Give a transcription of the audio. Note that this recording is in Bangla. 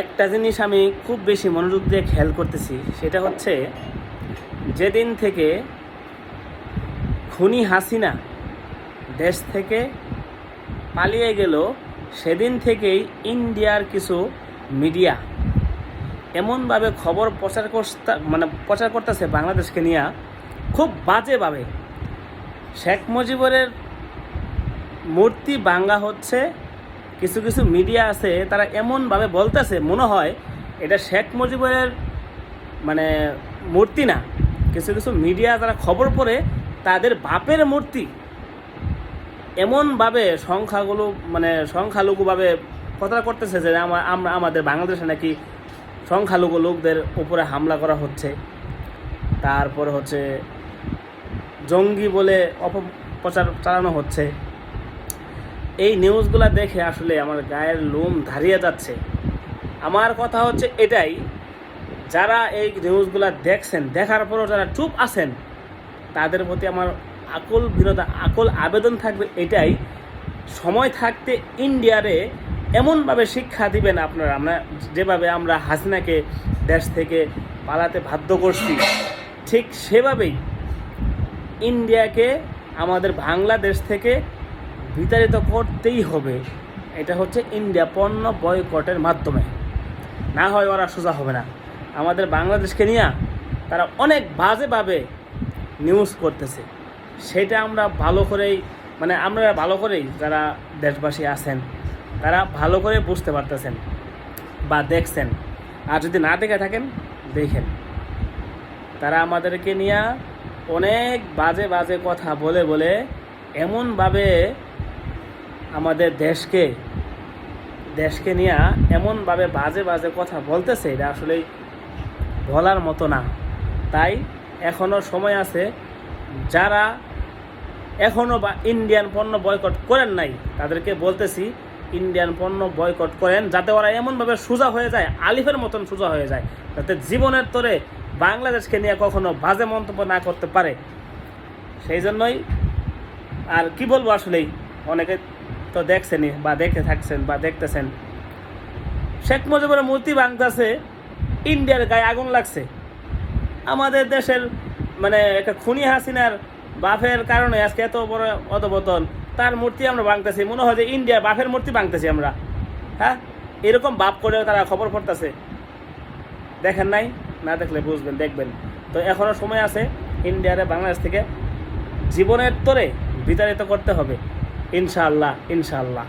একটা জিনিস আমি খুব বেশি মনোযোগ দিয়ে খেয়াল করতেছি, সেটা হচ্ছে যেদিন থেকে খুনি হাসিনা দেশ থেকে পালিয়ে গেল, সেদিন থেকেই ইন্ডিয়ার কিছু মিডিয়া এমনভাবে খবর প্রচার করতে মানে প্রচার করতেছে বাংলাদেশকে নিয়ে খুব বাজেভাবে। শেখ মুজিবরের মূর্তি বাঙ্গা হচ্ছে কিছু কিছু মিডিয়া আছে, তারা এমনভাবে বলতেছে, মনে হয় এটা শেখ মুজিবের মানে মূর্তি না। কিছু কিছু মিডিয়া তারা খবর পড়ে, তাদের বাপের মূর্তি। এমনভাবে সংখ্যাগুলো মানে সংখ্যালঘুভাবে কথা করতেছে যে আমা- আমরা, আমাদের বাংলাদেশে নাকি সংখ্যালঘু লোকদের উপরে হামলা করা হচ্ছে। তারপর হচ্ছে জঙ্গি বলে অপপ্রচার চালানো হচ্ছে। এই নিউজগুলো দেখে আসলে আমার গায়ের লোম ধারিয়ে যাচ্ছে। আমার কথা হচ্ছে এটাই, যারা এই নিউজগুলো দেখছেন, দেখার পরও যারা চুপ আছেন, তাদের প্রতি আমার আকুল বিনোদন আকুল আবেদন থাকবে এটাই, সময় থাকতে ইন্ডিয়ারে এমনভাবে শিক্ষা দিবেন আপনারা, আমরা যেভাবে আমরা হাসিনাকে দেশ থেকে পালাতে বাধ্য করছি, ঠিক সেভাবেই ইন্ডিয়াকে, আমাদের বাংলাদেশ থেকে বিতাড়িত করতেই হবে। এটা হচ্ছে ইন্ডিয়া পণ্য বয়কটের মাধ্যমে। না হয় ওরা সোজা হবে না। আমাদের বাংলাদেশকে নিয়ে তারা অনেক বাজেভাবে নিউজ করতেছে। সেটা আমরা ভালো করেই মানে আমরা ভালো করেই যারা দেশবাসী আছেন, তারা ভালো করে বুঝতে পারতেছেন বা দেখছেন। আর যদি না দেখে থাকেন, দেখেন। তারা আমাদেরকে নিয়ে অনেক বাজে বাজে কথা বলে বলে এমনভাবে আমাদের দেশকে দেশকে নিয়ে এমনভাবে বাজে বাজে কথা বলতেছে, এটা আসলেই বলার মতো না। তাই এখনও সময় আছে, যারা এখনও বা ইন্ডিয়ান পণ্য বয়কট করেন নাই, তাদেরকে বলতেছি, ইন্ডিয়ান পণ্য বয়কট করেন, যাতে ওরা এমনভাবে সোজা হয়ে যায়, আলিফের মতন সোজা হয়ে যায়, যাতে জীবনের তরে বাংলাদেশকে নিয়ে কখনো বাজে মন্তব্য না করতে পারে। সেই জন্যই আর কি বলব আসলেই, অনেকে তো দেখছেনই বা দেখে থাকছেন বা দেখতেছেন। শেখ মুজিবের মূর্তি ভাঙতেছে, ইন্ডিয়ার গায়ে আগুন লাগছে। আমাদের দেশের মানে একটা খুনি হাসিনার বাফের কারণে আজকে এত বড় অধপতন, তার মূর্তি আমরা ভাঙতেছি। মনে হয় যে ইন্ডিয়ার বাফের মূর্তি ভাঙতেছি আমরা। হ্যাঁ? এরকম বাপ করে তারা খবর পড়তেছে। দেখেন নাই? না দেখলে বুঝবেন, দেখবেন। তো এখনও সময় আছে, ইন্ডিয়ারে বাংলাদেশ থেকে জীবনের তরে বিতাড়িত করতে হবে। ইনশাআল্লাহ ইনশাআল্লাহ।